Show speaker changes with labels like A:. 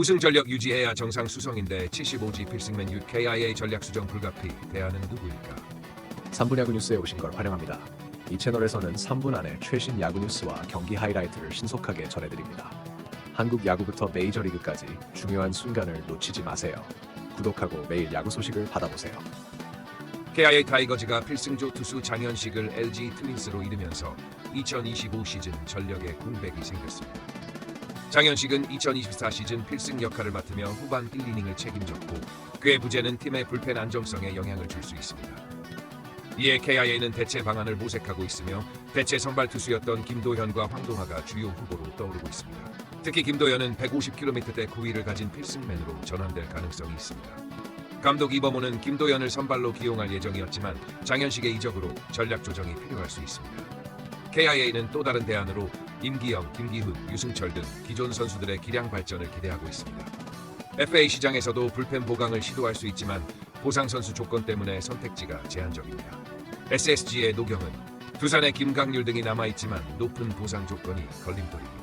A: 우승 전력 유지해야 정상 수성인데 75지 필승맨 유 KIA 전략 수정 불가피 대안은 누구일까?
B: 3분 야구 뉴스에 오신 걸 환영합니다. 이 채널에서는 3분 안에 최신 야구 뉴스와 경기 하이라이트를 신속하게 전해드립니다. 한국 야구부터 메이저리그까지 중요한 순간을 놓치지 마세요. 구독하고 매일 야구 소식을 받아보세요.
A: KIA 타이거즈가 필승조 투수 장현식을 LG 트윈스로 이르면서 2025 시즌 전력에 공백이 생겼습니다. 장현식은 2024 시즌 필승 역할을 맡으며 후반 1, 2이닝을 책임졌고 그의 부재는 팀의 불펜 안정성에 영향을 줄 수 있습니다. 이에 KIA는 대체 방안을 모색하고 있으며 대체 선발 투수였던 김도현과 황동하가 주요 후보로 떠오르고 있습니다. 특히 김도현은 150km대 구위를 가진 필승맨으로 전환될 가능성이 있습니다. 감독 이범호는 김도현을 선발로 기용할 예정이었지만 장현식의 이적으로 전략 조정이 필요할 수 있습니다. KIA는 또 다른 대안으로 임기영, 김기훈, 유승철 등 기존 선수들의 기량 발전을 기대하고 있습니다. FA 시장에서도 불펜 보강을 시도할 수 있지만 보상 선수 조건 때문에 선택지가 제한적입니다. SSG의 노경은 두산의 김강률 등이 남아 있지만 높은 보상 조건이 걸림돌입니다.